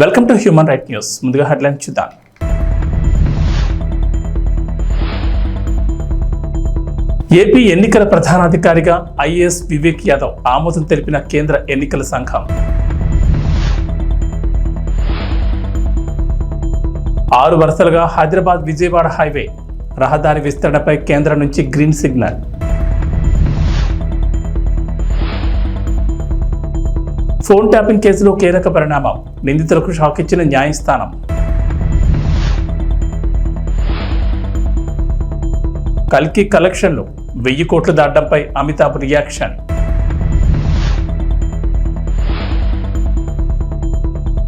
Welcome to human right news ముందుగా headline చూద్దాం. AP ఎన్నికల ప్రధానాధికారిగా ఐఏఎస్ వివేక్ యాదవ్ ఆమోదం తెలిపిన కేంద్ర ఎన్నికల సంఘం. ఆరు వరుసలుగా హైదరాబాద్ విజయవాడ హైవే రహదారి విస్తరణపై కేంద్రం నుంచి గ్రీన్ సిగ్నల్. ఫోన్ ట్యాపింగ్ కేసులో కీలక పరిణామం. నిందితులకు షాక్ ఇచ్చిన న్యాయస్థానం. కల్కి కలెక్షన్లు వెయ్యి కోట్లు దాటడంపై అమితాబ్ రియాక్షన్.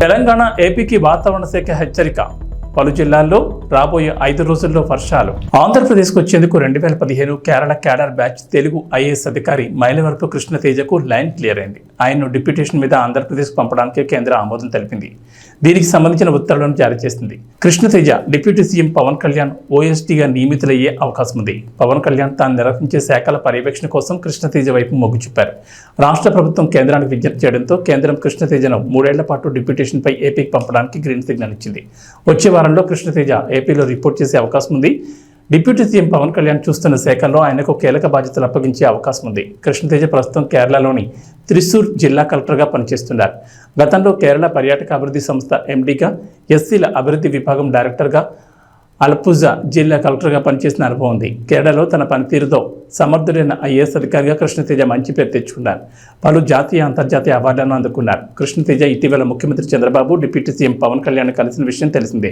తెలంగాణ ఏపీకి వాతావరణ శాఖ హెచ్చరిక. పలు జిల్లాల్లో రాబోయే ఐదు రోజుల్లో వర్షాలు. ఆంధ్రప్రదేశ్కు వచ్చేందుకు రెండు వేల పదిహేను Kerala cadre batch Telugu IAS అధికారి మైలవరపు కృష్ణతేజకు లైన్ క్లియర్ అయింది. ఆయన్ను డిప్యూటేషన్ మీద ఆంధ్రప్రదేశ్ పంపడానికి కేంద్ర ఆమోదం తెలిపింది. దీనికి సంబంధించిన ఉత్తర్వులను జారీ చేసింది. కృష్ణతేజ డిప్యూటీ సీఎం పవన్ కళ్యాణ్ ఓఎస్టీగా నియమితులయ్యే అవకాశం ఉంది. పవన్ కళ్యాణ్ తాను నిర్వహించే శాఖల పర్యవేక్షణ కోసం కృష్ణతేజ వైపు మొగ్గు చూపారు. రాష్ట్ర ప్రభుత్వం కేంద్రానికి విజ్ఞప్తి చేయడంతో కేంద్రం కృష్ణతేజను మూడేళ్ళ పాటు డిప్యూటేషన్పై ఏపీకి పంపడానికి గ్రీన్ సిగ్నల్ ఇచ్చింది. వచ్చే వారంలో కృష్ణతేజ ఏపీలో రిపోర్ట్ చేసే అవకాశం ఉంది. డిప్యూటీ సీఎం పవన్ కళ్యాణ్ చూస్తున్న శాఖల్లో ఆయనకు కీలక బాధ్యతలు అప్పగించే అవకాశం ఉంది. కృష్ణతేజ ప్రస్తుతం కేరళలోని త్రిశూర్ జిల్లా కలెక్టర్గా పనిచేస్తున్నారు. గతంలో కేరళ పర్యాటక అభివృద్ధి సంస్థ ఎండీగా ఎస్సీల అభివృద్ధి విభాగం డైరెక్టర్గా అల్పుజా జిల్లా కలెక్టర్గా పనిచేసిన అనుభవం ఉంది. కేరళలో తన పనితీరుతో సమర్థుడైన ఐఏఎస్ అధికారిగా కృష్ణతేజ మంచి పేరు తెచ్చుకున్నారు. పలు జాతీయ అంతర్జాతీయ అవార్డులను అందుకున్నారు. కృష్ణతేజ ఇటీవల ముఖ్యమంత్రి చంద్రబాబు డిప్యూటీ సీఎం పవన్ కళ్యాణ్ కలిసిన విషయం తెలిసిందే.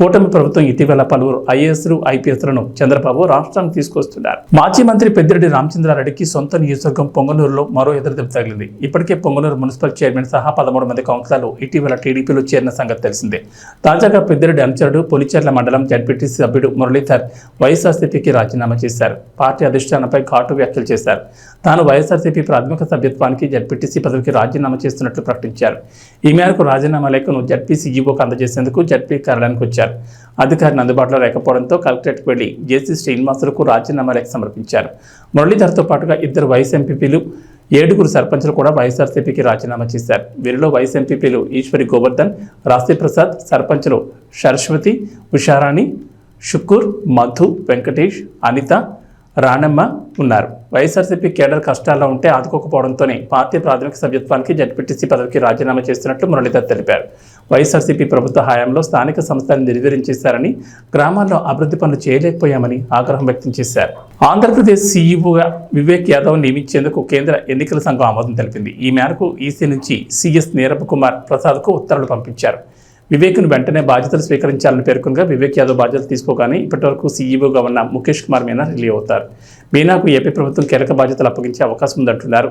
కూటమి ప్రభుత్వం ఇటీవల పలువురు ఐఏఎస్లు ఐపీఎస్లను చంద్రబాబు రాష్ట్రానికి తీసుకొస్తున్నారు. మాజీ మంత్రి పెద్దిరెడ్డి రామచంద్రారెడ్డికి సొంత నియోజకవర్గం పొంగనూరులో మరో ఎదురుదెబ్బ తగిలింది. ఇప్పటికే పొంగనూరు మున్సిపల్ చైర్మన్ సహా పదమూడు మంది కౌన్సిలర్లు ఇటీవల టీడీపీలో చేరిన సంగతి తెలిసిందే. తాజాగా పెద్దిరెడ్డి అనుచరుడు పొలిచెర్ల మండలం ఎంపీటీసీ సభ్యుడు మురళీధర్ వైఎస్ఆర్సీపీకి రాజీనామా చేశారు. పార్టీ అధిష్టానంపై ఘాటు వ్యాఖ్యలు చేశారు. తాను వైఎస్ఆర్సీపీ ప్రాథమిక సభ్యత్వానికి జడ్పీటీసీ పదవికి రాజీనామా చేస్తున్నట్లు ప్రకటించారు. ఈ మేరకు రాజీనామా లేఖను జడ్పీ సీఈఓకు అందజేసేందుకు జడ్పీ కార్యాలయానికి వచ్చారు. అధికారిని అందుబాటులో లేకపోవడంతో కలెక్టరేట్కి వెళ్ళి జేసీ శ్రీనివాసులకు రాజీనామా లేఖ సమర్పించారు. మురళీధర్తో పాటుగా ఇద్దరు వైస్ ఎంపీపీలు ఏడుగురు సర్పంచులు కూడా వైఎస్ఆర్సీపీకి రాజీనామా చేశారు. వీరిలో వైఎస్ ఎంపీపీలు ఈశ్వరి గోవర్ధన్ రాశిప్రసాద్ సర్పంచ్లు సరస్వతి ఉషారాణి షుకూర్ మధు వెంకటేష్ అనిత రాణమ్మ ఉన్నారు. వైఎస్ఆర్సీపీ కేడర్ కష్టాల్లో ఉంటే ఆదుకోకపోవడంతోనే పార్టీ ప్రాథమిక సభ్యత్వానికి జడ్పీటీసీ పదవికి రాజీనామా చేస్తున్నట్లు మురళీధర్ తెలిపారు. వైఎస్ఆర్సీపీ ప్రభుత్వ హయాంలో స్థానిక సంస్థలను నిర్వీర్యం చేశారని గ్రామాల్లో అభివృద్ధి పనులు చేయలేకపోయామని ఆగ్రహం వ్యక్తం చేశారు. ఆంధ్రప్రదేశ్ సీఈఓగా వివేక్ యాదవ్ నియమించేందుకు కేంద్ర ఎన్నికల సంఘం ఆమోదం తెలిపింది. ఈ మేరకు ఈసీ నుంచి సీఎస్ నీరబ్ కుమార్ ప్రసాద్కు ఉత్తర్వులు పంపించారు. వివేక్ను వెంటనే బాధ్యతలు స్వీకరించాలని పేర్కొనగా వివేక్ యాదవ్ బాధ్యతలు తీసుకోగానే ఇప్పటివరకు సీఈఓగా ఉన్న ముఖేష్ కుమార్ మీనా రిలీవ్ అవుతారు. మీనాకు ఏపీ ప్రభుత్వం కీలక బాధ్యతలు అప్పగించే అవకాశం ఉందంటున్నారు.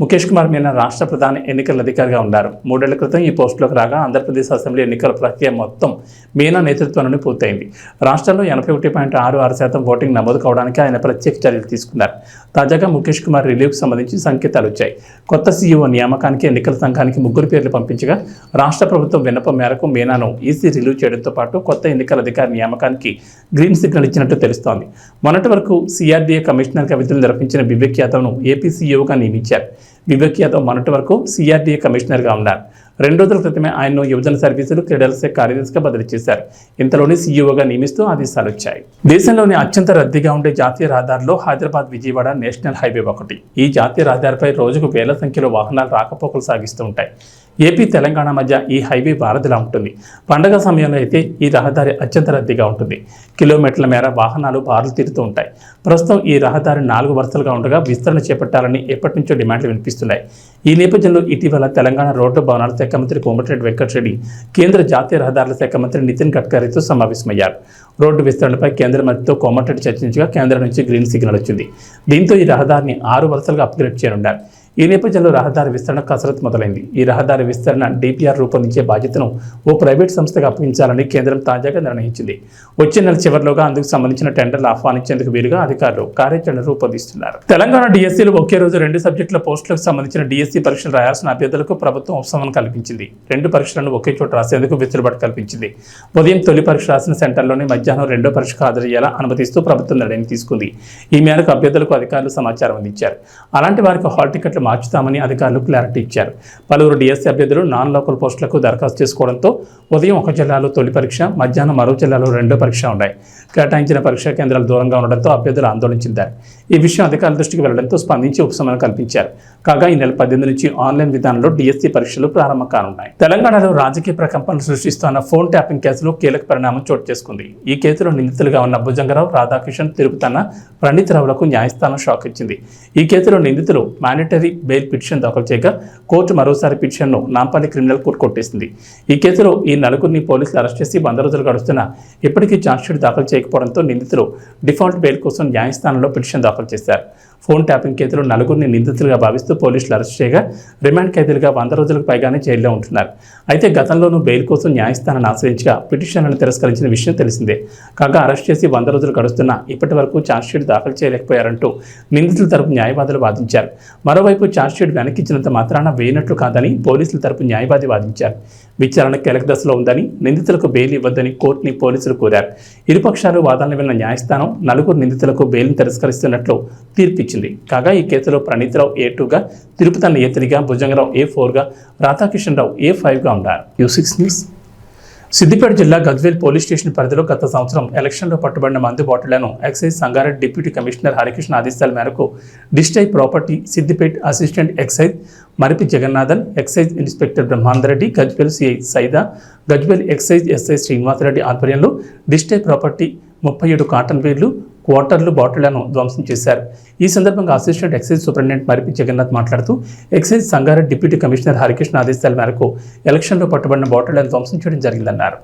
ముఖేష్ కుమార్ మీనా రాష్ట్ర ప్రధాన ఎన్నికల అధికారిగా ఉన్నారు. మూడేళ్ళ క్రితం ఈ పోస్టులోకి రాగా ఆంధ్రప్రదేశ్ అసెంబ్లీ ఎన్నికల ప్రక్రియ మొత్తం మీనా నేతృత్వంలోనే పూర్తయింది. రాష్ట్రంలో ఎనభై ఒకటి పాయింట్ ఆరు ఆరు శాతం ఓటింగ్ నమోదు కావడానికి ఆయన ప్రత్యేక చర్యలు తీసుకున్నారు. తాజాగా ముఖేష్ కుమార్ రిలీవ్కు సంబంధించి సంకేతాలు వచ్చాయి. కొత్త సీఈఓ నియామకానికి ఎన్నికల సంఘానికి ముగ్గురు పేర్లు పంపించగా రాష్ట్ర ప్రభుత్వం విన్నపం మేరకు మీనాను ఈసీ రిలీవ్ చేయడంతో పాటు కొత్త ఎన్నికల అధికారి నియామకానికి గ్రీన్ సిగ్నల్ ఇచ్చినట్టు తెలుస్తోంది. మొన్నటి వరకు సిఆర్డీఏ కమిషనర్గా విధులు నిర్వహించిన వివేక్ యాదవ్ను ఏపీ సీఈఓగా నియమించారు. వివేక్ యాదవ్ మొన్నటి వరకు సిఆర్డీఏ కమిషనర్గా ఉన్నారు. రెండు రోజుల క్రితమే ఆయన్ను యువజన సర్వీసులు క్రీడల శాఖ కార్యదర్శిగా బదిలీ చేశారు. ఇంతలోనే సీఈఓగా నియమిస్తూ ఆదేశాలు వచ్చాయి. దేశంలోని అత్యంత రద్దీగా ఉండే జాతీయ రహదారిలో హైదరాబాద్ విజయవాడ నేషనల్ హైవే ఒకటి. ఈ జాతీయ రహదారిపై రోజుకు వేల సంఖ్యలో వాహనాలు రాకపోకలు సాగిస్తూ ఉంటాయి. ఏపీ తెలంగాణ మధ్య ఈ హైవే వారధిలా ఉంటుంది. పండగ సమయంలో అయితే ఈ రహదారి అత్యంత రద్దీగా ఉంటుంది. కిలోమీటర్ల మేర వాహనాలు బారులు తీరుతూ ఉంటాయి. ప్రస్తుతం ఈ రహదారి నాలుగు వరుసలుగా ఉండగా విస్తరణ చేపట్టాలని ఎప్పటి నుంచో డిమాండ్లు వినిపిస్తున్నాయి. ఈ నేపథ్యంలో ఇటీవల తెలంగాణ రోడ్డు భవనాల శాఖ మంత్రి కోమటిరెడ్డి వెంకటరెడ్డి కేంద్ర జాతీయ రహదారుల శాఖ మంత్రి నితిన్ గడ్కరీతో సమావేశమయ్యారు. రోడ్డు విస్తరణపై కేంద్ర మంత్రితో కోమటిరెడ్డి చర్చించగా కేంద్రం నుంచి గ్రీన్ సిగ్నల్ వచ్చింది. దీంతో ఈ రహదారిని ఆరు వరుసలుగా అప్గ్రేడ్ చేయనున్నారు. ఈ నేపథ్యంలో రహదారి విస్తరణ కసరత్తు మొదలైంది. ఈ రహదారి విస్తరణ డిపిఆర్ రూపొందించే బాధ్యతను ఓ ప్రైవేట్ సంస్థకు అప్పగించాలని కేంద్రం తాజాగా నిర్ణయించింది. వచ్చే నెల చివరిలోగా అందుకు సంబంధించిన టెండర్లు ఆహ్వానించేందుకు వీలుగా అధికారులు కార్యాచరణ రూపొందిస్తున్నారు. తెలంగాణ డిఎస్సీలు ఒకే రోజు రెండు సబ్జెక్టుల పోస్టులకు సంబంధించిన డిఎస్సీ పరీక్షలు రాయాల్సిన అభ్యర్థులకు ప్రభుత్వం ఉపశమనం కల్పించింది. రెండు పరీక్షలను ఒకే చోట రాసేందుకు వెసులుబాటు కల్పించింది. ఉదయం తొలి పరీక్ష రాసిన సెంటర్లోనే మధ్యాహ్నం రెండో పరీక్షకు హాజరయ్యేలా అనుమతిస్తూ ప్రభుత్వం నిర్ణయం తీసుకుంది. ఈ మేరకు అభ్యర్థులకు అధికారులు సమాచారం అందించారు. అలాంటి వారికి హాల్ టికెట్లు మార్చుతామని అధికారులు క్లారిటీ ఇచ్చారు. పలువురు డిఎస్సీ అభ్యర్థులు నాన్ లోకల్ పోస్టులకు దరఖాస్తు చేసుకోవడంతో ఉదయం ఒక జిల్లాలో తొలి పరీక్ష మధ్యాహ్నం మరో జిల్లాలో రెండో పరీక్ష ఉన్నాయి. కేటాయించిన పరీక్షా కేంద్రాలు దూరంగా ఉండడంతో అభ్యర్థులు ఆందోళన చెందారు ఈ విషయం అధికారుల దృష్టికి వెళ్ళడంతో స్పందించి ఉపశమనం కల్పించారు. కాగా ఈ నెల పద్దెనిమిది నుంచి ఆన్లైన్ విధానంలో డిఎస్సీ పరీక్షలు ప్రారంభం కానున్నాయి. తెలంగాణలో రాజకీయ ప్రకంపనలు సృష్టిస్తున్న ఫోన్ ట్యాపింగ్ కేసులో కీలక పరిణామం చోటు చేసుకుంది. ఈ కేసులో నిందితులుగా ఉన్న భుజంగరావు రాధాకిషన్ తిరుపతన్న రావులకు న్యాయస్థానం షాక్ ఇచ్చింది. ఈ కేసులో నిందితులు మానిటరీ బెయిల్ పిటిషన్ దాఖలు చేయగా కోర్టు మరోసారి పిటిషన్ను నాంపల్లి క్రిమినల్ కోర్టు కొట్టేసింది. ఈ కేసులో ఈ నలుగురిని పోలీసులు అరెస్ట్ చేసి వంద రోజులు గడుస్తున్నా ఇప్పటికీ ఛార్జ్షీట్ దాఖలు చేయకపోవడంతో నిందితులు డిఫాల్ట్ బెయిల్ కోసం న్యాయస్థానంలో పిటిషన్ దాఖలు చేశారు. ఫోన్ ట్యాపింగ్ కేసులో నలుగురిని నిందితులుగా భావిస్తూ పోలీసులు అరెస్ట్ చేయగా రిమాండ్ ఖైదీలుగా వంద రోజులకు పైగానే జైల్లో ఉంటున్నారు. అయితే గతంలోనూ బెయిల్ కోసం న్యాయస్థానాన్ని ఆశ్రయించగా పిటిషన్లను తిరస్కరించిన విషయం తెలిసిందే. కాగా అరెస్ట్ చేసి వంద రోజులు గడుస్తున్నా ఇప్పటి వరకు ఛార్జ్షీట్ దాఖలు చేయలేకపోయారంటూ నిందితుల తరపు న్యాయవాదులు వాదించారు. మరోవైపు ఛార్జ్షీట్ వెనక్కిచ్చినంత మాత్రాన వేయనట్లు కాదని పోలీసుల తరపు న్యాయవాది వాదించారు. విచారణ కీలక దశలో ఉందని నిందితులకు బెయిల్ ఇవ్వద్దని కోర్టుని పోలీసులు కోరారు. ఇరుపక్షాలు వాదనలు విన్న న్యాయస్థానం నలుగురు నిందితులకు బెయిల్ని తిరస్కరిస్తున్నట్లు తీర్పిచ్చింది. కాగా ఈ కేసులో ప్రణీత్రావు ఏ టూగా తిరుపతన్న ఏ త్రీగా భుజంగరావు ఏ ఫోర్గా రాధాకిషన్ రావు ఏ ఫైవ్గా ఉన్నారు. You six news. సిద్దిపేట జిల్లా గజ్వేల్ పోలీస్ స్టేషన్ పరిధిలో గత సంవత్సరం ఎలక్షన్లో పట్టుబడిన మందు బాటిళ్ళను excise Sangareddy deputy commissioner Harikrishna ఆదేశాల మేరకు డిస్టై property Siddipet assistant excise Maripi Jagannathan excise inspector Brahmanandareddy Gajwel CI Saida Gajwel excise SI Srinivasareddy ఆధ్వర్యంలో డిస్టై ప్రాపర్టీ ముప్పై ఏడు కాటన్ బీర్లు క్వార్టర్లు బాటిళ్ళను ధ్వంసం చేశారు. ఈ సందర్భంగా assistant excise superintendent Maripi Jagannath మాట్లాడుతూ excise Sangareddy deputy commissioner Harikrishna ఆదేశాల మేరకు ఎలక్షన్లో పట్టుబడిన బాటిళ్ళను ధ్వంసం చేయడం జరిగిందన్నారు.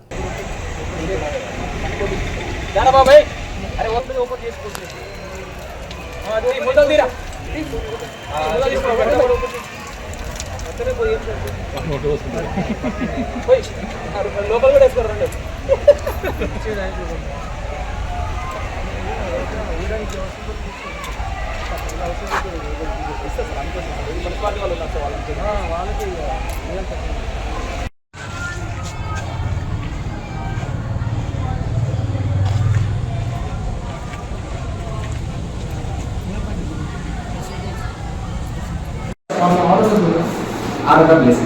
లోపల కూడా ఆర్డర్ ప్లేస్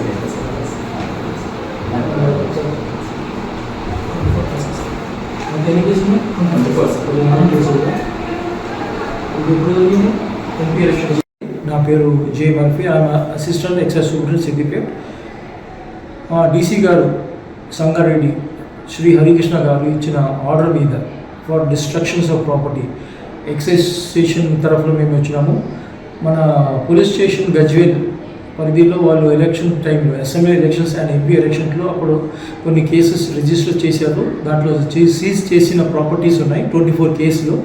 నా పేరు జే మర్ఫీ ఆయన అసిస్టెంట్ ఎక్సైజ్ సూపరింటెండెంట్ సిద్దిపేట్ మా డీసీ గారు సంగారెడ్డి శ్రీ హరికృష్ణ గారు ఇచ్చిన ఆర్డర్ మీద for destructions of property excise station తరఫున మేము వచ్చినాము. మన పోలీస్ స్టేషన్ గజ్వేల్ పరిధిలో వాళ్ళు ఎలక్షన్ టైంలో అసెంబ్లీ ఎలక్షన్స్ అండ్ ఎంపీ ఎలక్షన్లో అప్పుడు కొన్ని కేసెస్ రిజిస్టర్ చేశారు. దాంట్లో సీజ్ చేసిన ప్రాపర్టీస్ ఉన్నాయి ట్వంటీ ఫోర్ కేసులు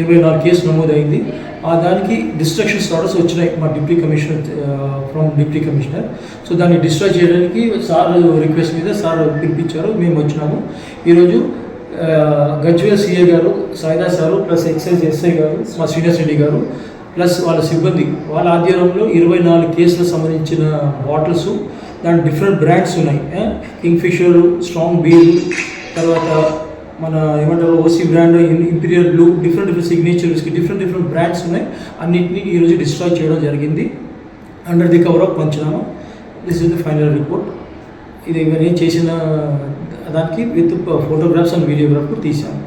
ఇరవై నాలుగు కేసు నమోదైంది. ఆ దానికి డిస్ట్రక్షన్స్ ఆర్డర్స్ వచ్చినాయి మా deputy commissioner from deputy commissioner. So దాన్ని డిస్ట్రాయ్ చేయడానికి సార్ రిక్వెస్ట్ మీద సార్ పిలిపించారు మేము వచ్చినాము. ఈరోజు గజ్వేల్ సిఏ గారు Saida sir plus excise SI గారు మా శ్రీనివాస్ రెడ్డి గారు ప్లస్ వాళ్ళ సిబ్బంది వాళ్ళ ఆధ్వర్యంలో ఇరవై నాలుగు కేసులకు సంబంధించిన బాటిల్స్ దాని డిఫరెంట్ బ్రాండ్స్ ఉన్నాయి. కింగ్ ఫిషర్ స్ట్రాంగ్ బీర్ తర్వాత మన ఏమంటారు OC brand imperial blue different different సిగ్నేచర్స్కి different different brands ఉన్నాయి. అన్నింటినీ ఈరోజు డిస్ట్రాయ్ చేయడం జరిగింది. Under the cover of panchanama this is the final report ఇది నేను చేసిన దానికి విత్ ఫోటోగ్రాఫ్స్ అండ్ వీడియోగ్రాఫ్ తీసాము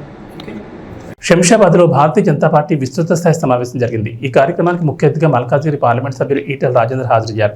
శంషాబాద్లో భారతీయ జనతా పార్టీ విస్తృత స్థాయి సమావేశం జరిగింది. ఈ కార్యక్రమానికి ముఖ్య అతిథిగా మల్కాజ్గిరి పార్లమెంట్ సభ్యులు ఈటల రాజేంద్ర హాజరయ్యారు.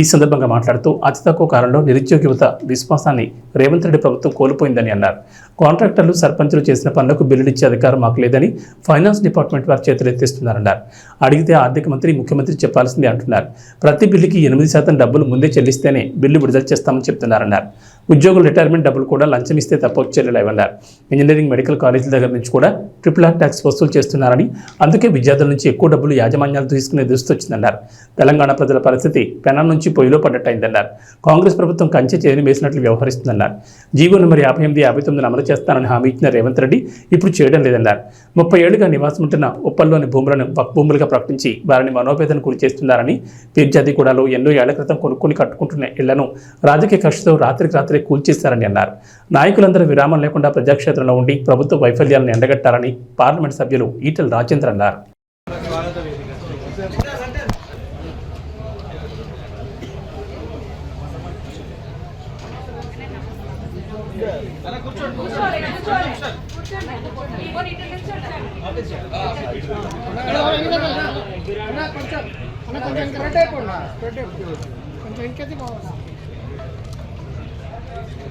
ఈ సందర్భంగా మాట్లాడుతూ అతి తక్కువ కాలంలో నిరుద్యోగ యువత విశ్వాసాన్ని రేవంత్ రెడ్డి ప్రభుత్వం కోల్పోయిందని అన్నారు. కాంట్రాక్టర్లు సర్పంచులు చేసిన పనులకు బిల్లులు ఇచ్చే అధికారం మాకు లేదని ఫైనాన్స్ డిపార్ట్మెంట్ వారు చేతులెత్తిస్తున్నారన్నారు. అడిగితే ఆర్థిక మంత్రి ముఖ్యమంత్రి చెప్పాల్సిందే అంటున్నారు. ప్రతి బిల్లుకి ఎనిమిది శాతం డబ్బులు ముందే చెల్లిస్తేనే బిల్లు విడుదల చేస్తామని చెప్తున్నారన్నారు. ఉద్యోగుల రిటైర్మెంట్ డబ్బులు కూడా లంచం ఇస్తే తప్ప చర్యలు ఇవ్వన్నారు ఇంజనీరింగ్ మెడికల్ కాలేజీల దగ్గర నుంచి కూడా ట్రిపుల్ ఆర్ ట్యాక్స్ వసూలు చేస్తున్నారని అందుకే విద్యార్థుల నుంచి ఎక్కువ డబ్బులు యాజమాన్యాలు తీసుకునే దుస్థితి వచ్చిందన్నారు. తెలంగాణ ప్రజల పరిస్థితి పెనం నుంచి పొయ్యిలో పడ్డట్టయిందన్నారు. కాంగ్రెస్ ప్రభుత్వం కంచె చేయని వేసినట్లు వ్యవహరిస్తుందన్నారు. జీవో నెంబర్ యాభై ఎనిమిది యాభై తొమ్మిది అమలు చేస్తానని హామీ ఇచ్చిన రేవంత్ రెడ్డి ఇప్పుడు చేయడం లేదన్నారు. ముప్పై ఏళ్ళుగా నివాసం ఉంటున్న ఉప్పల్లోని భూములను వక్ భూములుగా ప్రకటించి వారిని మనోవేదన గురి చేస్తున్నారని పీర్జాదిగూడలో ఎన్నో ఏళ్ళ క్రితం కొనుక్కొని కట్టుకుంటున్న ఇళ్ళను రాజకీయ కక్షతో రాత్రికి రాత్రి ఆసుపత్రి కూల్చేస్తారని అన్నారు నాయకులందరూ విరామం లేకుండా ప్రజాక్షేత్రంలో ఉండి ప్రభుత్వ వైఫల్యాలను ఎండగట్టాలని పార్లమెంట్ సభ్యులు ఈటెల రాజేంద్ర అన్నారు కొంచెం కొంచెం బాగుంది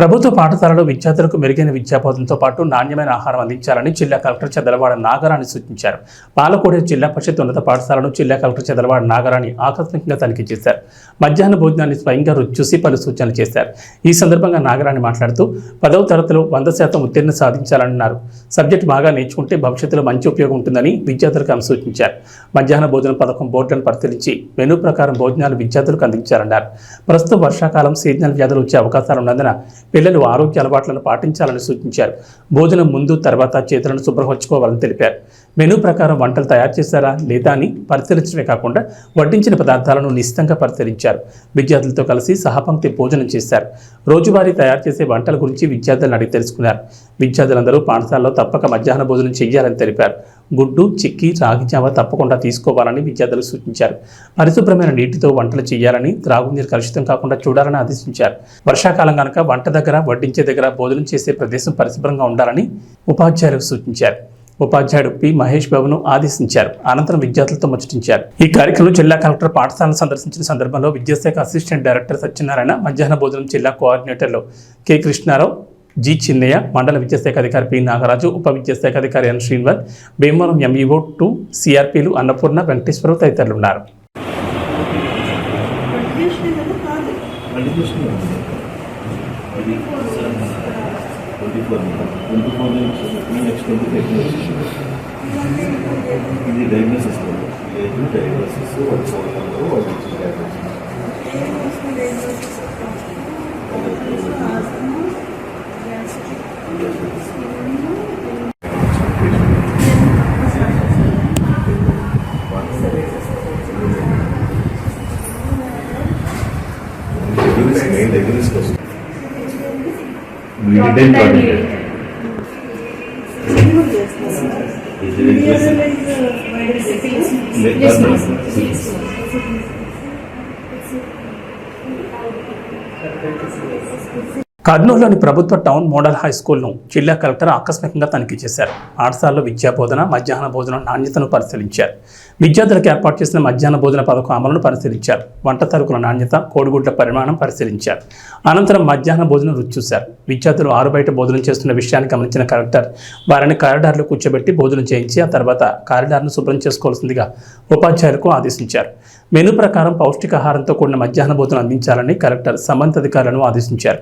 ప్రభుత్వ పాఠశాలలో విద్యార్థులకు మెరుగైన విద్యాబోధనతో పాటు నాణ్యమైన ఆహారం అందించాలని జిల్లా కలెక్టర్ చదలవాడ నాగరాణి సూచించారు. పాలకోడి జిల్లా పరిషత్ ఉన్నత పాఠశాలను జిల్లా కలెక్టర్ చదలవాడ నాగరాణి ఆకస్మికంగా తనిఖీ చేశారు. మధ్యాహ్న భోజనాన్ని స్వయంగా రుచి చూసి పలు సూచనలు చేశారు. ఈ సందర్భంగా నాగరాణి మాట్లాడుతూ పదవ తరగతిలో వంద శాతం ఉత్తీర్ణ సాధించాలన్నారు. సబ్జెక్ట్ బాగా నేర్చుకుంటే భవిష్యత్తులో మంచి ఉపయోగం ఉంటుందని విద్యార్థులకు ఆమె సూచించారు. మధ్యాహ్న భోజన పథకం బోర్డులను పరిశీలించి మెనూ ప్రకారం భోజనాలు విద్యార్థులకు అందించాలన్నారు. ప్రస్తుతం వర్షాకాలం సీజనల్ వ్యాధులు వచ్చే అవకాశాలు ఉన్నందున పిల్లలు ఆరోగ్య అలవాట్లను పాటించాలని సూచించారు. భోజనం ముందు తర్వాత చేతులను శుభ్రపరచుకోవాలని తెలిపారు. మెనూ ప్రకారం వంటలు తయారు చేశారా లేదా అని పరిశీలించడమే కాకుండా వడ్డించిన పదార్థాలను నిశితంగా పరిశీలించారు. విద్యార్థులతో కలిసి సహపంక్తి భోజనం చేశారు. రోజువారీ తయారు చేసే వంటల గురించి విద్యార్థులను అడిగి తెలుసుకున్నారు. విద్యార్థులందరూ పాఠశాలలో తప్పక మధ్యాహ్న భోజనం చేయాలని తెలిపారు. గుడ్డు చిక్కి రాగి జావ తప్పకుండా తీసుకోవాలని విద్యార్థులు సూచించారు. పరిశుభ్రమైన నీటితో వంటలు చేయాలని త్రాగునీరు కలుషితం కాకుండా చూడాలని ఆదేశించారు. వర్షాకాలం కనుక వంట దగ్గర వడ్డించే దగ్గర భోజనం చేసే ప్రదేశం పరిశుభ్రంగా ఉండాలని ఉపాధ్యాయులకు సూచించారు. ఉపాధ్యాయుడు పి. మహేష్ బాబును ఆదేశించారు. అనంతరం విద్యార్థులతో ముచ్చటించారు. ఈ కార్యక్రమంలో జిల్లా కలెక్టర్ పాఠశాలను సందర్శించిన సందర్భంలో విద్యాశాఖ అసిస్టెంట్ డైరెక్టర్ సత్యనారాయణ మధ్యాహ్న భోజనం జిల్లా కోఆర్డినేటర్లు కె. కృష్ణారావు జి. చిన్నయ్య మండల విద్యాశాఖ అధికారి పి. నాగరాజు ఉప విద్యాశాఖ అధికారి ఎన్. శ్రీనివాస్ భీమవరం ఎంఈఓ టూ సిఆర్పీలు అన్నపూర్ణ వెంకటేశ్వరరావు తదితరులు ఉన్నారు. Twenty four. ఫైవ్ ఇది డయాగ్నోసిస్ లేదు డయాగ్నోసిస్ వాళ్ళు చూడటంలో వాళ్ళు ఇచ్చిన డయాగ్నోసిస్ మెయిన్ డయాగ్నోసిస్ వస్తుంది We didn't Yes, yes. కర్నూలులోని ప్రభుత్వ టౌన్ మోడల్ హై స్కూల్ను జిల్లా కలెక్టర్ ఆకస్మికంగా తనిఖీ చేశారు. పాఠశాలలో విద్యా బోధన మధ్యాహ్న భోజనం నాణ్యతను పరిశీలించారు. విద్యార్థులకు ఏర్పాటు చేసిన మధ్యాహ్న భోజన పథకం అమలును పరిశీలించారు. వంట తరుకుల నాణ్యత కోడిగుడ్ల పరిమాణం పరిశీలించారు. అనంతరం మధ్యాహ్న భోజనం రుచి చూశారు. విద్యార్థులు ఆరు బయట భోజనం చేస్తున్న విషయాన్ని గమనించిన కలెక్టర్ వారిని కారిడార్లో కూర్చోబెట్టి భోజనం చేయించి ఆ తర్వాత కారిడార్ను శుభ్రం చేసుకోవాల్సిందిగా ఉపాధ్యాయులకు ఆదేశించారు. మెనూ ప్రకారం పౌష్టికాహారంతో కూడిన మధ్యాహ్న భోజనం అందించాలని కలెక్టర్ సమంత అధికారులను ఆదేశించారు.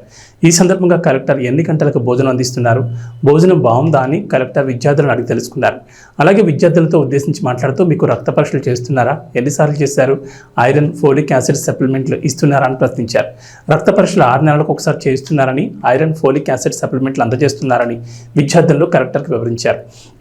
ఈ సందర్భంగా కలెక్టర్ ఎన్ని గంటలకు భోజనం అందిస్తున్నారు? భోజనం బాగుందా అని కలెక్టర్ విద్యార్థులను అడిగి తెలుసుకున్నారు. అలాగే విద్యార్థులతో ఉద్దేశించి మాట్లాడుతూ మీకు రక్త పరీక్షలు చేస్తున్నారా? ఎన్నిసార్లు చేశారు? ఐరన్ ఫోలిక్ యాసిడ్ సప్లిమెంట్లు ఇస్తున్నారా అని ప్రశ్నించారు. రక్త పరీక్షలు ఆరు నెలలకు ఒకసారి చేస్తున్నారని ఐరన్ ఫోలిక్ యాసిడ్ సప్లిమెంట్లు అందజేస్తున్నారని విద్యార్థులు కలెక్టర్కి వివరించారు.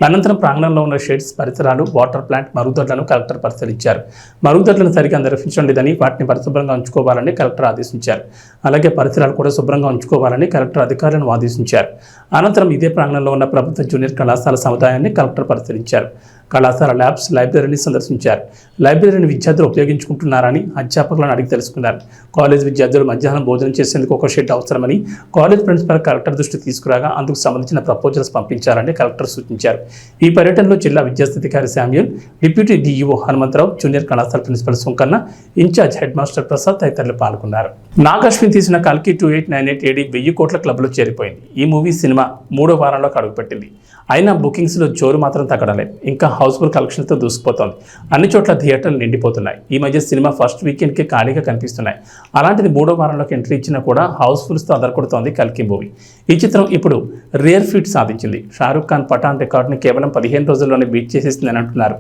అనంతరం ప్రాంగణంలో ఉన్న షెడ్స్ పరిసరాలు వాటర్ ప్లాంట్ మరుగుదొడ్లను కలెక్టర్ పరిశీలించారు. మరుగుదొడ్లను సరిగ్గా నిర్వహించండిదని వాటిని పరిశుభ్రంగా ఉంచుకోవాలని కలెక్టర్ ఆదేశించారు. అలాగే పరిసరాలు కూడా శుభ్రంగా ఉంచుకోవాలని కలెక్టర్ అధికారులను ఆదేశించారు. అనంతరం ఇదే ప్రాంగణంలో ఉన్న ప్రభుత్వ జూనియర్ కళాశాల సముదాయాన్ని కలెక్టర్ పరిశీలించారు. కళాశాల ల్యాబ్స్ లైబ్రరీని సందర్శించారు. లైబ్రరీని విద్యార్థులు ఉపయోగించుకుంటున్నారని అధ్యాపకులను అడిగి తెలుసుకున్నారు. కాలేజ్ విద్యార్థులు మధ్యాహ్నం భోజనం చేసేందుకు ఒక షెడ్ అవసరమని కాలేజ్ ప్రిన్సిపల్ కలెక్టర్ దృష్టి తీసుకురాగా అందుకు సంబంధించిన ప్రపోజల్స్ పంపించాలని కలెక్టర్ సూచించారు. ఈ పర్యటనలో జిల్లా విద్యాస్థితికారి Samuel deputy DEO Hanumantharao junior కళాశాల principal Sunkanna incharge head master Prasad తదితరులు పాల్గొన్నారు. నాగశ్విన్ తీసిన కల్కి two eight nine eight AD వెయ్యి కోట్ల క్లబ్లో చేరిపోయింది. ఈ మూవీ సినిమా మూడో వారంలోకి అడుగుపెట్టింది. అయినా బుకింగ్స్లో జోరు మాత్రం తగ్గడలేదు. ఇంకా హౌస్ఫుల్ కలెక్షన్తో దూసుకుపోతోంది. అన్ని చోట్ల థియేటర్లు నిండిపోతున్నాయి. ఈ మధ్య సినిమా ఫస్ట్ వీకెండ్కి ఖాళీగా కనిపిస్తున్నాయి. అలాంటిది మూడో వారంలోకి ఎంట్రీ ఇచ్చినా కూడా హౌస్ఫుల్స్తో అదరకొడుతోంది కల్కి మూవీ. ఈ చిత్రం ఇప్పుడు రేర్ ఫీట్ సాధించింది. షారూఖ్ ఖాన్ పఠాన్ రికార్డుని కేవలం పదిహేను రోజుల్లోనే బీట్ చేసేసిందని అంటున్నారు.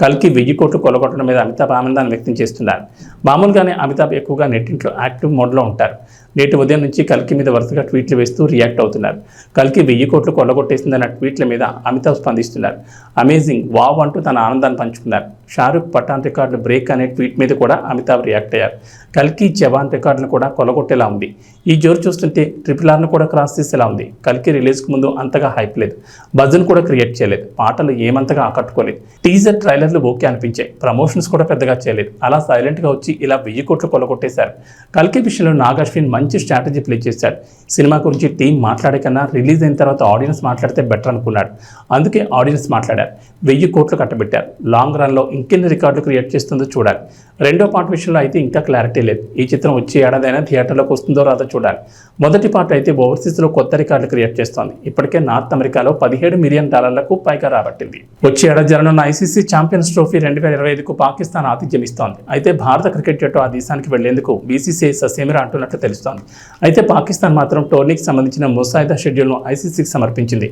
కల్కి వెయ్యి కోట్లు కొలగొట్టడం మీద అమితాబ్ ఆనందాన్ని వ్యక్తం చేస్తున్నారు. మామూలుగానే అమితాబ్ ఎక్కువగా నెట్టింట్లో యాక్టివ్ మోడ్లో ఉంటారు. నేటి ఉదయం నుంచి కల్కి మీద వరుసగా ట్వీట్లు వేస్తూ రియాక్ట్ అవుతున్నారు. కల్కి వెయ్యి కోట్లు కొల్లగొట్టేసిందన్న ట్వీట్ల మీద అమితాబ్ స్పందిస్తున్నారు. అమేజింగ్ వావ్ అంటూ తన ఆనందాన్ని పంచుకున్నారు. షారుఖ్ పఠాన్ రికార్డు బ్రేక్ అనే ట్వీట్ మీద కూడా అమితాబ్ రియాక్ట్ అయ్యారు. కల్కి జవాన్ రికార్డును కూడా కొలగొట్టేలా ఉంది. ఈ జోరు చూస్తుంటే ట్రిపుల్ ఆర్ను కూడా క్రాస్ చేసేలా ఉంది. కల్కి రిలీజ్కు ముందు అంతగా హైప్ లేదు. బజన్ కూడా క్రియేట్ చేయలేదు. పాటలు ఏమంతగా ఆకట్టుకోలేదు. టీజర్ ట్రైలర్ ఫిర్యాదులు ఓకే అనిపించాయి. ప్రమోషన్స్ కూడా పెద్దగా చేయలేదు. అలా సైలెంట్గా వచ్చి ఇలా వెయ్యి కోట్లు కొలగొట్టేశారు. కల్కి విషయంలో నాగ్ అశ్విన్ మంచి స్ట్రాటజీ ప్లే చేశాడు. సినిమా గురించి టీం మాట్లాడే కన్నా రిలీజ్ అయిన తర్వాత ఆడియన్స్ మాట్లాడితే బెటర్ అనుకున్నాడు. అందుకే ఆడియన్స్ మాట్లాడారు. వెయ్యి కోట్లు కట్టబెట్టారు. లాంగ్ రన్లో ఇంకెన్ని రికార్డులు క్రియేట్ చేస్తుందో చూడాలి. రెండో పార్ట్ విషయంలో అయితే ఇంకా క్లారిటీ లేదు. ఈ చిత్రం వచ్చే ఏడాదైనా థియేటర్లోకి వస్తుందో రాదో చూడాలి. మొదటి పార్ట్ అయితే ఓవర్సీస్లో కొత్త రికార్డులు క్రియేట్ చేస్తోంది. ఇప్పటికే నార్త్ అమెరికాలో పదిహేడు మిలియన్ డాలర్లకు పైగా రాబట్టింది. వచ్చే ఏడాది జరగనున్న ఐసీసీ ఛాంపియన్స్ ట్రోఫీ రెండు వేల ఇరవై ఐదుకు పాకిస్తాన్ ఆతిథ్యం ఇస్తోంది. అయితే భారత క్రికెట్ జట్టు ఆ దేశానికి వెళ్ళేందుకు బీసీసీఐ ససేమిరా అంటున్నట్లు తెలుస్తోంది. అయితే పాకిస్తాన్ మాత్రం టోర్నీకి సంబంధించిన ముసాయిదా షెడ్యూల్ను ఐసీసీకి సమర్పించింది.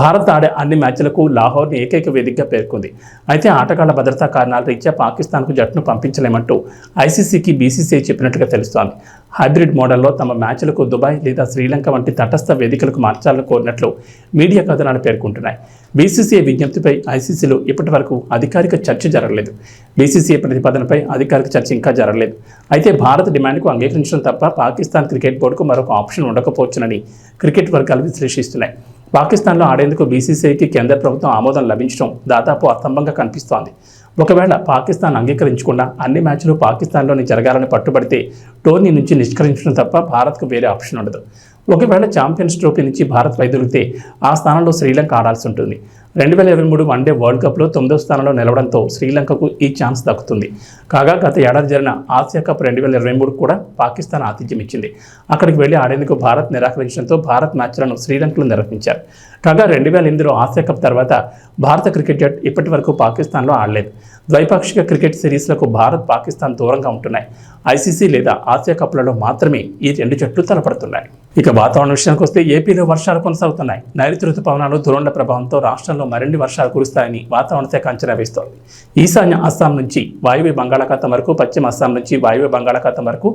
భారత్ ఆడే అన్ని మ్యాచ్లకు లాహోర్ని ఏకైక వేదికగా పేర్కొంది. అయితే ఆటగాళ్ళ భద్రతా కారణాల రీత్యా పాకిస్తాన్కు జట్టును పంపించలేమంటూ ఐసీసీకి బీసీసీఐ చెప్పినట్లుగా తెలుస్తోంది. హైబ్రిడ్ మోడల్లో తమ మ్యాచ్లకు దుబాయ్ లేదా శ్రీలంక వంటి తటస్థ వేదికలకు మార్చాలని కోరినట్లు మీడియా కథనాలు పేర్కొంటున్నాయి. బీసీసీఐ విజ్ఞప్తిపై ఐసీసీలో ఇప్పటి వరకు అధికారిక చర్చ జరగలేదు. బీసీసీఐ ప్రతిపాదనపై అధికారిక చర్చ ఇంకా జరగలేదు. అయితే భారత్ డిమాండ్కు అంగీకరించడం తప్ప పాకిస్తాన్ క్రికెట్ బోర్డుకు మరొక ఆప్షన్ ఉండకపోవచ్చునని క్రికెట్ వర్గాలు విశ్లేషిస్తున్నాయి. పాకిస్తాన్లో ఆడేందుకు బీసీసీఐకి కేంద్ర ప్రభుత్వం ఆమోదం లభించడం దాదాపు అస్తంభంగా కనిపిస్తోంది. ఒకవేళ పాకిస్తాన్ అంగీకరించకుండా అన్ని మ్యాచ్లు పాకిస్తాన్లోనే జరగాలని పట్టుబడితే టోర్నీ నుంచి నిష్కరించడం తప్ప భారత్కు వేరే ఆప్షన్ ఉండదు. ఒకవేళ ఛాంపియన్స్ ట్రోఫీ నుంచి భారత్ వైదొలిగితే ఆ స్థానంలో శ్రీలంక ఆడాల్సి ఉంటుంది. రెండు వేల ఇరవై మూడు వన్డే వరల్డ్ కప్లో తొమ్మిదో స్థానంలో నిలవడంతో శ్రీలంకకు ఈ ఛాన్స్ దక్కుతుంది. కాగా గత ఏడాది జరిగిన ఆసియా కప్ రెండు వేల ఇరవై మూడు కూడా పాకిస్తాన్ ఆతిథ్యం ఇచ్చింది. అక్కడికి వెళ్ళి ఆడేందుకు భారత్ నిరాకరించడంతో భారత్ మ్యాచ్లను శ్రీలంకలో నిర్వహించారు. కాగా రెండు వేల ఎనిమిదిలో ఆసియా కప్ తర్వాత భారత క్రికెట్ జట్ ఇప్పటి వరకు పాకిస్తాన్లో ఆడలేదు. ద్వైపాక్షిక క్రికెట్ సిరీస్లకు భారత్ పాకిస్తాన్ దూరంగా ఉంటున్నాయి. ఐసీసీ లేదా ఆసియా కప్లలో మాత్రమే ఈ రెండు జట్లు తలపడుతున్నాయి. ఇక వాతావరణ విషయానికి వస్తే ఏపీలో వర్షాలు కొనసాగుతున్నాయి. నైరుతి రుతుపవనాలు దురోండ ప్రభావంతో రాష్ట్రంలో మరిన్ని వర్షాలు కురుస్తాయని వాతావరణ శాఖ అంచనా వేస్తోంది. ఈశాన్య అస్సాం నుంచి వాయువ్య బంగాళాఖాతం వరకు పశ్చిమ అస్సాం నుంచి వాయువ్య బంగాళాఖాతం వరకు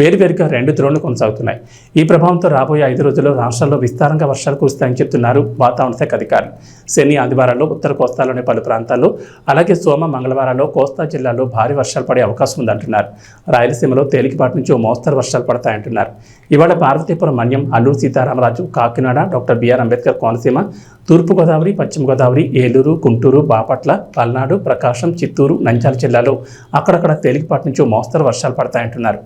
వేరువేరుగా రెండు ద్రోణులు కొనసాగుతున్నాయి. ఈ ప్రభావంతో రాబోయే ఐదు రోజుల్లో రాష్ట్రంలో విస్తారంగా వర్షాలు కురుస్తాయని చెప్తున్నారు వాతావరణ శాఖ అధికారులు. శని ఆదివారాల్లో ఉత్తర కోస్తాలోని పలు ప్రాంతాల్లో అలాగే సోమ మంగళవారాల్లో కోస్తా జిల్లాలో భారీ వర్షాలు పడే అవకాశం ఉందంటున్నారు. రాయలసీమలో తేలికపాటి నుంచి మోస్తరు వర్షాలు పడతాయంటున్నారు. ఇవాళ పార్వతీపురం మన్యం అల్లూరు సీతారామరాజు కాకినాడ డాక్టర్ బిఆర్ అంబేద్కర్ కోనసీమ తూర్పుగోదావరి పశ్చిమ గోదావరి ఏలూరు గుంటూరు బాపట్ల పల్నాడు ప్రకాశం చిత్తూరు నంద్యాల జిల్లాలో అక్కడక్కడ తేలికపాటి నుంచి మోస్తరు వర్షాలు పడతాయంటున్నారు.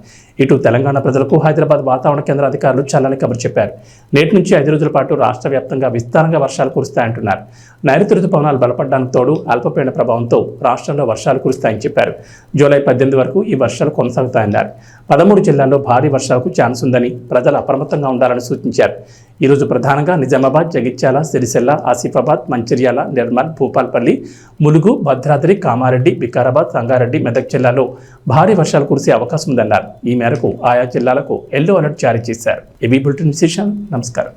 ఇటు తెలంగాణ ప్రజలకు హైదరాబాద్ వాతావరణ కేంద్ర అధికారులు చల్లని కబురు చెప్పారు. నేటి నుంచి ఐదు రోజుల పాటు రాష్ట్ర వ్యాప్తంగా విస్తారంగా వర్షాలు కురుస్తాయంటున్నారు. నైరుతి రుతుపవనాలు బలపడడానికి తోడు అల్పపీడన ప్రభావంతో రాష్ట్రంలో వర్షాలు కురుస్తాయని చెప్పారు. జూలై పద్దెనిమిది వరకు ఈ వర్షాలు కొనసాగుతాయన్నారు. పదమూడు జిల్లాల్లో భారీ వర్షాలకు ఛాన్స్ ఉందని ప్రజలు అప్రమత్తంగా ఉండాలని సూచించారు. ఈరోజు ప్రధానంగా నిజామాబాద్ జగిత్యాల సిరిసిల్ల ఆసిఫాబాద్ మంచిర్యాల నిర్మల్ భూపాల్పల్లి ములుగు భద్రాద్రి కామారెడ్డి వికారాబాద్ సంగారెడ్డి మెదక్ జిల్లాలో భారీ వర్షాలు కురిసే అవకాశం ఉందన్నారు ఈ మేరకు ఆయా జిల్లాలకు ఎల్లో అలర్ట్ జారీ చేశారు. ఏబీ బులెటిన్ విశేషాలు. నమస్కారం.